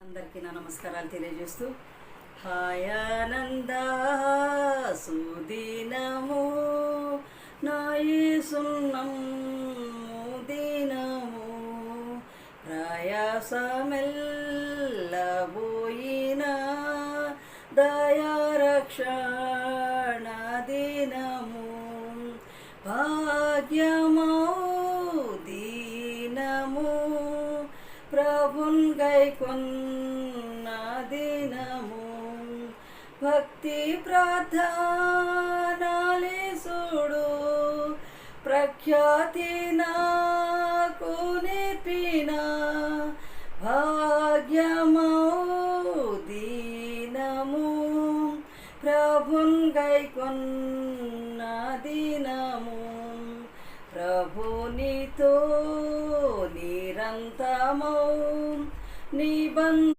అందరికీ నా నమస్కారాలు తెలియజేస్తూ హాయానంద సుదినము నాయసున్నం దినము ప్రయాసమెల్లబోయిన దయారక్షణ దినము భాగ్యమౌ దీనము. ప్రభున్ కొన్న దినము. భక్తి ప్రార్థనాలేసుడు ప్రఖ్యాతి నాకు నేర్పిన భాగ్యమౌ దీనము ప్రభున్ కొన్న దినము. ప్రభునితో నిరంతమౌ నిబంధ